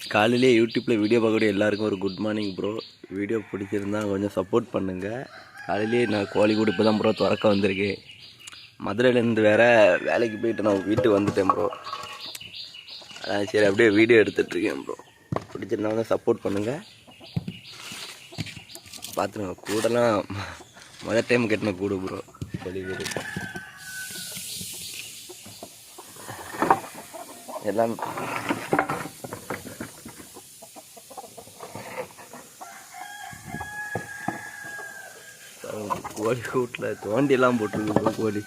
காலையிலே யூடியூப்பில் வீடியோ பார்க்கக்கூடிய எல்லாருக்கும் ஒரு குட் மார்னிங் ப்ரோ வீடியோ பிடிச்சிருந்தா கொஞ்சம் சப்போர்ட் பண்ணுங்கள் காலையிலேயே நான் கோழிக்கூடு இப்போ தான் ப்ரோ திறக்க வந்திருக்கேன் மதுரையிலேருந்து வேறு வேலைக்கு போயிட்டு நான் வீட்டுக்கு வந்துட்டேன் ப்ரோ அதான் சரி அப்படியே வீடியோ எடுத்துகிட்ருக்கேன் ப்ரோ பிடிச்சிருந்தா வந்து சப்போர்ட் பண்ணுங்கள் பார்த்துருங்க கூடலாம் முதல் டைம் கட்டின கூடு ப்ரோ கோழி கூடு எல்லாம் கோழி கூட்டில் தோண்டியெல்லாம் போட்டிருக்கு கோழி.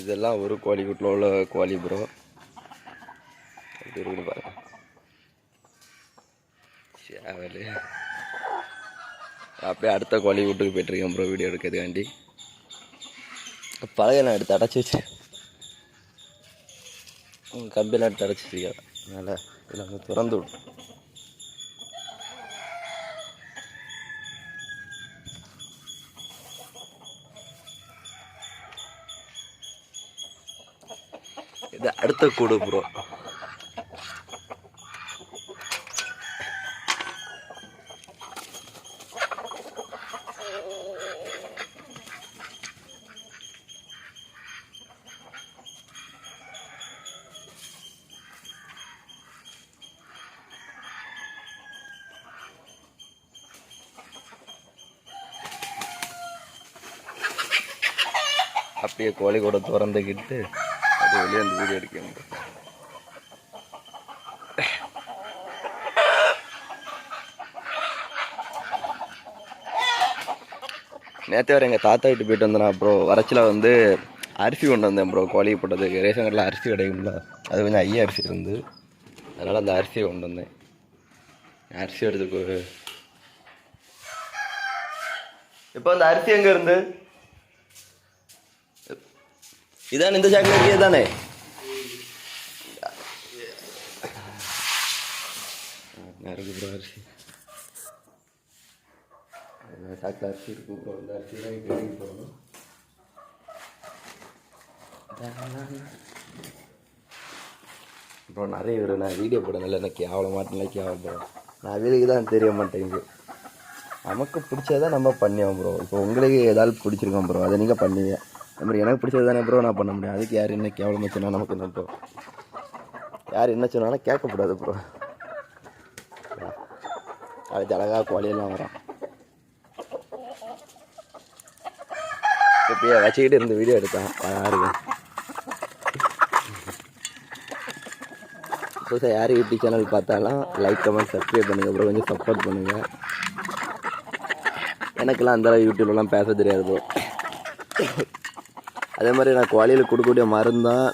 இதெல்லாம் ஒரு கோழி கூட்டில் உள்ள கோழி ப்ரோ எப்படி இருக்குன்னு பாருங்க. சேவல். அப்படியே அடுத்த கோழி வீட்டுக்கு போயிட்டுருக்கேன் ப்ரோ வீடியோ எடுக்கிறதுக்காண்டி. பழைய நான் எடுத்து அடைச்சி வச்சேன். கம்பியெல்லாம் எடுத்து அடைச்சி வச்சிருக்கேன் அதனால் இதில் வந்து திறந்து விடும் இது அடுத்த கூடு ப்ரோ அப்படியே கோழி கூட திறந்துக்கிட்டு அப்படியே வெளியே அந்த வீடியோ எடுக்க நேற்று வர எங்கள் தாத்தா வீட்டு போயிட்டு வந்தேன் அப்புறம் வரச்சில் வந்து அரிசி கொண்டு வந்தேன் ப்ரோ கோழி போட்டதுக்கு. ரேஷன் கடையில் அரிசி கிடைக்கும்ல. அது கொஞ்சம் ஐயா அரிசி இருந்து. அதனால் அந்த அரிசியை கொண்டு வந்தேன். அரிசி எடுத்துக்கோ இப்போ அந்த அரிசி எங்கே இருந்து? இதான் இந்த சாக்லேட் தானே இருக்கு ப்ரோ அரிசி சாக்கில் அரிசி இருக்கு ப்ரோ இந்த அரிசி தான் எடுக்க போகணும் ப்ரோ நிறைய பேர் நான் வீடியோ போடணும்ல எனக்கு கேவல மாட்டேன் கேவலம் ப்ரோ நான் வீடுக்கு தான் தெரிய மாட்டேங்குது நமக்கு பிடிச்சதான் நம்ம பண்ணியோம் ப்ரோ இப்போ உங்களுக்கு ஏதாவது பிடிச்சிருக்கோம் ப்ரோ அதை நீங்கள் பண்ணுவீங்க அது மாதிரி எனக்கு பிடிச்சது தானே ப்ரோ நான் பண்ண முடியும். அதுக்கு யார் என்ன கேவலமாக சொன்னால் நமக்கு என்ன ப்ரோ யார் என்ன சொன்னாலும் கேட்கக்கூடாது ப்ரோ அது அழகாக கோழியெல்லாம் வரும். இப்படியே வச்சுக்கிட்டு இருந்து வீடியோ எடுத்தான் யாருக்கு புதுசாக யார் யூடியூப் சேனல் பார்த்தாலும் லைக் கமெண்ட் சப்ஸ்கிரைப் பண்ணுங்கள் ப்ரோ கொஞ்சம் சப்போர்ட் பண்ணுங்கள் எனக்கெல்லாம் அந்தளவு யூடியூப்லலாம் பேச தெரியாது ப்ரோ அதே மாதிரி நான் கோழியில் கொடுக்கக்கூடிய மருந்தான்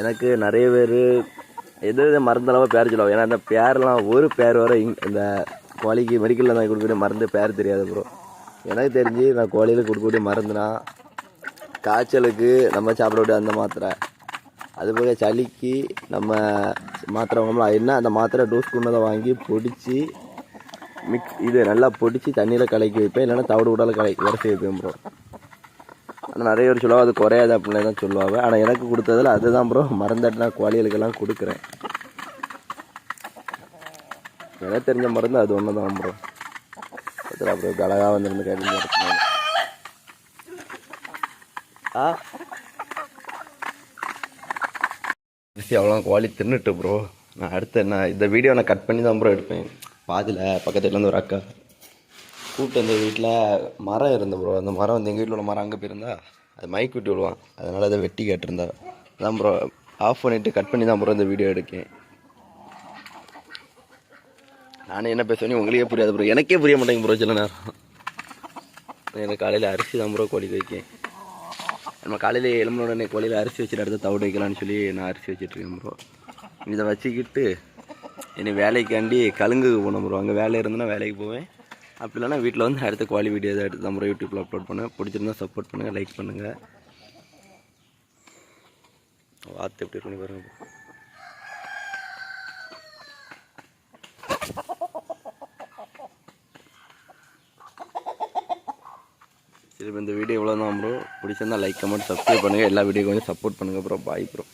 எனக்கு நிறைய பேர் எது எது மருந்தளவாக பேர் சொல்லுவாங்க. ஏன்னா அந்த பேரெலாம் ஒரு பேர் வர இங் இந்த கோழிக்கு மெடிக்கலில் நான் கொடுக்கக்கூடிய மருந்து பேர் தெரியாது ப்ரோ எனக்கு தெரிஞ்சு நான் கோழியில் கொடுக்கக்கூடிய மருந்துனா காய்ச்சலுக்கு நம்ம சாப்பிடக்கூடிய அந்த மாத்திரை. அதுபோக சளிக்கு நம்ம மாத்திரை வாங்கலாம். என்ன அந்த மாத்திரை டோஸ் கொண்டதை வாங்கி பொடிச்சு மிக்ஸ் இது நல்லா பொடிச்சு தண்ணியில் கலக்கி வைப்பேன். இல்லைன்னா தவிடு உடலை கலக்கி உரசி வைப்பேன் ப்ரோ நிறைய பேர் சொல்லுவாள் அது குறையாது அப்படின்னு தான் சொல்லுவாங்க. ஆனால் எனக்கு கொடுத்ததில் அதுதான் ப்ரோ மருந்தாட்டு நான் கோழிகளுக்கெல்லாம் கொடுக்குறேன். எனக்கு தெரிஞ்ச மருந்து அது ஒன்று தான் ப்ரோ அதில் அப்புறம் அழகாக வந்துருந்து கேட்டு ஆ? அவ்வளோ கோழி தின்னுட்டு ப்ரோ நான் அடுத்து என்ன இந்த வீடியோ நான் கட் பண்ணி தான் ப்ரோ எடுப்பேன். பாதியில் பக்கத்துலேருந்து ஒரு அக்கா. கூப்பிட்டு வந்த வீட்டில் மரம் இருந்த ப்ரோ அந்த மரம் வந்து எங்கள் வீட்டில் உள்ள மரம் அங்கே போயிருந்தா அது மைக் விட்டு விடுவான். அதனால் அதை வெட்டி கேட்டிருந்தா. அதான் ப்ரோ ஆஃப் பண்ணிவிட்டு கட் பண்ணி தான் ப்ரோ இந்த வீடியோ எடுக்கேன். நானே என்ன பேசுவேன்னு உங்களுக்கே புரியாது ப்ரோ எனக்கே புரிய மாட்டேங்க ப்ரோ சில நேரம். எனக்கு காலையில் அரிசி தான் ப்ரோ கோழி வைக்கேன். நம்ம காலையில் எலும்புன உடனே கோழியில் அரிசி வச்சுட்டு அடுத்து தவிடு வைக்கலான்னு சொல்லி நான் அரிசி வச்சுட்ருக்கேன் ப்ரோ இதை வச்சுக்கிட்டு என்னை வேலைக்காண்டி கலுங்குக்கு போனோம் ப்ரோ அங்கே வேலை இருந்தேன்னா வேலைக்கு போவேன். அப்படி இல்லைன்னா வீட்டில் வந்து அடுத்த குவாலி வீடியோ எதாவது எடுத்து தான் ப்ரோ யூடியூப்பில் அப்லோட் பண்ணுவேன் பிடிச்சிருந்தா சப்போர்ட் பண்ணுங்கள் லைக் பண்ணுங்கள் வார்த்தை எப்படி இருக்குன்னு பாருங்க. சரி இப்போ இந்த இந்த வீடியோ இவ்வளோ தான் ப்ரோ பிடிச்சிருந்தா லைக் கமெண்ட் சப்ஸ்கிரைப் பண்ணுங்கள் எல்லா வீடியோக்கும் கொஞ்சம் சப்போர்ட் பண்ணுங்கள் ப்ரோ பாய் ப்ரோ